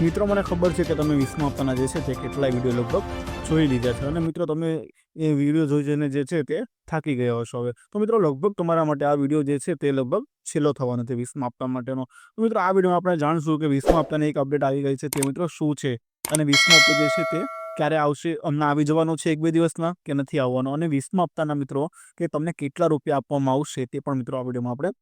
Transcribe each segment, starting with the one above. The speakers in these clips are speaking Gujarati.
મિત્રો, મને ખબર છે કે તમે વીસમા આપવાના જે છે તે કેટલાય વીડિયો લગભગ જોઈ લીધા છે. અને મિત્રો, તમે એ વીડિયો જોઈ જઈને જે છે તે થાકી ગયા હશો હવે. તો મિત્રો, લગભગ તમારા માટે આ વીડિયો જે છે તે લગભગ છેલ્લો થવાનો છે વીસમા આપવા માટેનો. તો મિત્રો, આ વિડીયોમાં આપણે જાણશું કે વીસમા આપતાની એક અપડેટ આવી ગઈ છે તે મિત્રો શું છે અને વીસમો હપ્તો જે છે તે ક્યારે આવશે? અમને આવી જવાનો છે એક બે દિવસમાં કે નથી આવવાનો? અને વીસમા હપ્તાના મિત્રો, કે તમને કેટલા રૂપિયા આપવામાં આવશે તે પણ મિત્રો, આ વિડીયોમાં આપણે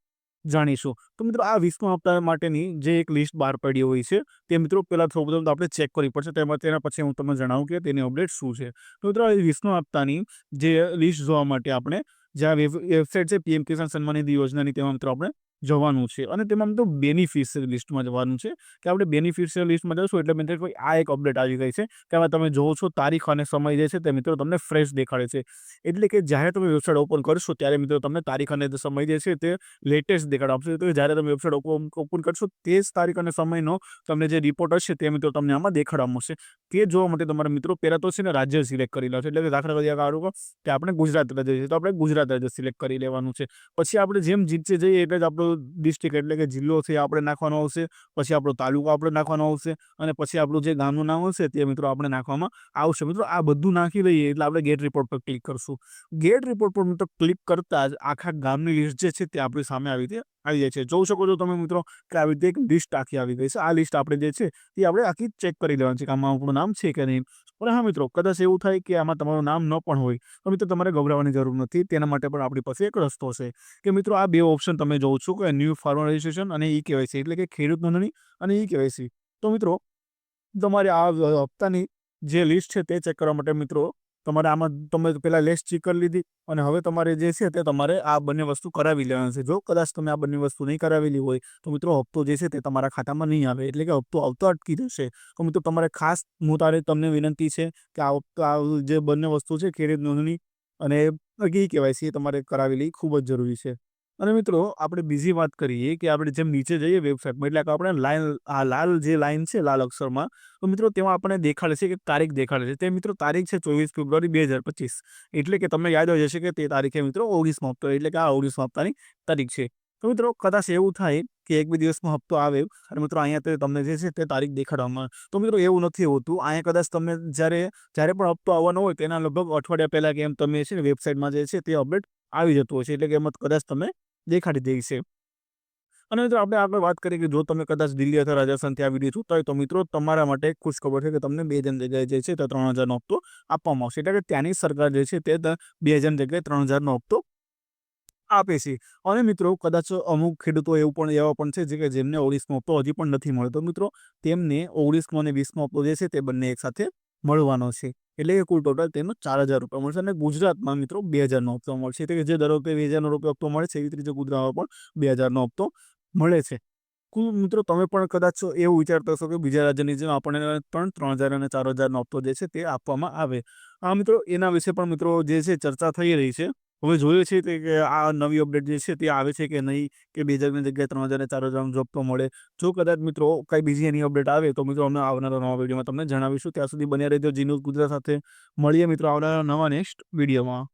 જાણીશું. તો મિત્રો, આ વીસમા હપ્તા માટેની જે એક લિસ્ટ બહાર પડી હોય છે, તે મિત્રો પહેલાં સૌપ્રથમ તો આપણે ચેક કરવી પડશે. તેમાં, તેના પછી હું તમને જણાવું કે તેની અપડેટ શું છે. તો મિત્રો વીસમા હપ્તાની જે લિસ્ટ જોવા માટે આપણે જ્યાં વેબસાઇટ છે, પીએમ કિસાન સન્માન નિધિ યોજનાની, તેમાં મિત્રો આપણે જવાનું છે અને તેમાં તો બેનિફિશિયરી લિસ્ટમાં જવાનું છે. કે આપણે બેનિફિશિયરી લિસ્ટમાં જશું એટલે મિત્રો કોઈ આ એક અપડેટ આવી ગઈ છે કે હવે તમે જોવો છો તારીખ અને સમય જે છે તે મિત્રો તમને ફ્રેશ દેખાડે છે. એટલે કે જ્યારે તમે વેબસાઇટ ઓપન કરશો ત્યારે મિત્રો તમને તારીખ અને સમય જે છે તે લેટેસ્ટ દેખાડ આપશે તો જ્યારે તમે વેબસાઇટ ઓપન કરશો તે જ તારીખ અને સમયનો તમને જે રિપોર્ટ હશે તે મિત્રો તમને આમાં દેખાડવા આવશે તે જોવા માટે તમારા મિત્રો પહેલાં તો છે ને રાજ્ય સિલેક્ટ કરી લો છે એટલે દાખલા તરીકે આવું કે આપણે ગુજરાત રાજ્ય છે, તો આપણે ગુજરાત રાજ્ય સિલેક્ટ કરી લેવાનું છે. પછી આપણે જેમ જીતશે જઈએ એટલે જ આપણો ડિસ્ટ્રિક્ટ એટલે કે જિલ્લો છે આપણે નાખવાનો આવશે. પછી આપણો તાલુકો આપણે નાખવાનો આવશે. અને પછી આપણું જે ગામનું નામ હશે તે મિત્રો આપણે નાખવામાં આવશે. મિત્રો આ બધું નાખી લઈએ એટલે આપણે ગેટ રિપોર્ટ પર ક્લિક કરશું. ગેટ રિપોર્ટ પર મિત્રો ક્લિક કરતાં જ આખા ગામની લિસ્ટ જે છે તે આપણી સામે આવી રીતે આવી જાય છે. જોઈ શકો છો તમે મિત્રો કે આવી રીતે એક લિસ્ટ આખી આવી ગઈ છે. આ લિસ્ટ આપણે જે છે તે આપણે આખી ચેક કરી લેવાની છે કે આમાં આપણું નામ છે કે નહીં? પણ હા મિત્રો, કદાચ એવું થાય કે આમાં તમારું નામ ન પણ હોય, તો મિત્રો તમારે ગભરાવાની જરૂર નથી. તેના માટે પણ આપણી પાસે એક રસ્તો છે કે મિત્રો આ બે ઓપ્શન તમે જોવો છો કે ન્યૂ ફાર્મર રજિસ્ટ્રેશન અને ઈ કેવાયસી એટલે કે ખેડૂત નોંધણી અને ઈ કેવાયસી તો મિત્રો, તમારે આ હપ્તાની જે લિસ્ટ છે તે ચેક કરવા માટે મિત્રો તમારે આમાં તમે પહેલાં લેસ ચેક કરી લીધી અને હવે તમારે જે છે તે તમારે આ બંને વસ્તુ કરાવી લેવાની છે. જો કદાચ તમે આ બંને વસ્તુ નહીં કરાવેલી હોય, તો મિત્રો હપ્તો જે છે તે તમારા ખાતામાં નહીં આવે, એટલે કે હપ્તો આવતો અટકી જશે. તો મિત્રો તમારે ખાસ હું તારે તમને વિનંતી છે કે આ હપ્તો, આ જે બંને વસ્તુ છે ખેડૂત નોંધણી અને ઈ કેવાયસી તમારે કરાવેલી ખૂબ જ જરૂરી છે. અને મિત્રો, આપણે બીજી વાત કરીએ કે આપણે જેમ નીચે જઈએ વેબસાઇટમાં એટલે કે આપણે લાઈન, આ લાલ જે લાઈન છે, લાલ અક્ષરમાં, તો મિત્રો તેમાં આપણને દેખાડે છે કે તારીખ દેખાડે છે. તે મિત્રો તારીખ છે ચોવીસ ફેબ્રુઆરી બે હજાર પચીસ. એટલે કે તમને યાદ હોય જશે કે તે તારીખે મિત્રો ઓગણીસમાં હપ્તો, એટલે કે આ ઓગણીસમાં હપ્તાની તારીખ છે. તો મિત્રો કદાચ એવું થાય કે એક બે દિવસમાં હપ્તો આવે અને મિત્રો અહીંયા તમને જે છે તે તારીખ દેખાડવામાં તો મિત્રો એવું નથી હોતું. અહીંયા કદાચ તમે જ્યારે જ્યારે પણ હપ્તો આવવાનો હોય, તેના લગભગ અઠવાડિયા પહેલાં કે એમ તમે છે ને વેબસાઇટમાં જે છે તે અપડેટ આવી જતું હોય છે. એટલે કે એમ કદાચ તમે દેખાડી દે છે. અને મિત્રો આપણે આગળ વાત કરીએ કે જો તમે કદાચ દિલ્હી અથવા રાજસ્થાનથી આ વીડિયો જોતા હોય તો મિત્રો તમારા માટે ખુશ ખબર છે કે તમને બે હજાર જગ્યાએ જે છે તે ત્રણ હજારનો હપ્તો આપવામાં આવશે. એટલે કે ત્યાંની સરકાર જે છે તે બે હજાર જગ્યાએ ત્રણ હજારનો હપ્તો આપે છે. અને મિત્રો કદાચ અમુક ખેડૂતો એવું પણ, એવા પણ છે જે કે જેમને ઓગણીસમો હપ્તો હજી પણ નથી મળતો મિત્રો તેમને ઓગણીસમો અને વીસમો હપ્તો જે છે તે બંને એકસાથે મળવાનો છે. એટલે એ કુલ ટોટલ તેનો ચાર હજાર રૂપિયા મળશે અને ગુજરાતમાં મિત્રો બે હજારનો હપ્તો મળશે. એટલે કે જે દર વખતે બે હજારનો રૂપિયા હપ્તો મળે છે, એવી રીતે ગુજરાતમાં પણ બે હજારનો હપ્તો મળે છે. કુલ મિત્રો તમે પણ કદાચ એવું વિચારતા હશો કે બીજા રાજ્યની જેમ આપણને પણ ત્રણ હજાર અને ચાર હજારનો હપ્તો જે છે તે આપવામાં આવે. આ મિત્રો એના વિશે પણ મિત્રો જે છે ચર્ચા થઈ રહી છે. હવે જોઈએ છે કે આ નવી અપડેટ જે છે તે આવે છે કે નહીં કે બે હજારની જગ્યાએ ત્રણ હજાર ચાર હજારનો જોબ તો મળે. જો કદાચ મિત્રો કંઈ બીજી એની અપડેટ આવે તો મિત્રો અમે આવનારા નવા વિડીયોમાં તમને જણાવીશું. ત્યાં સુધી બન્યા રહેજો જીનું ગુજરાત સાથે. મળીએ મિત્રો આવનારા નવા નેક્સ્ટ વિડીયોમાં.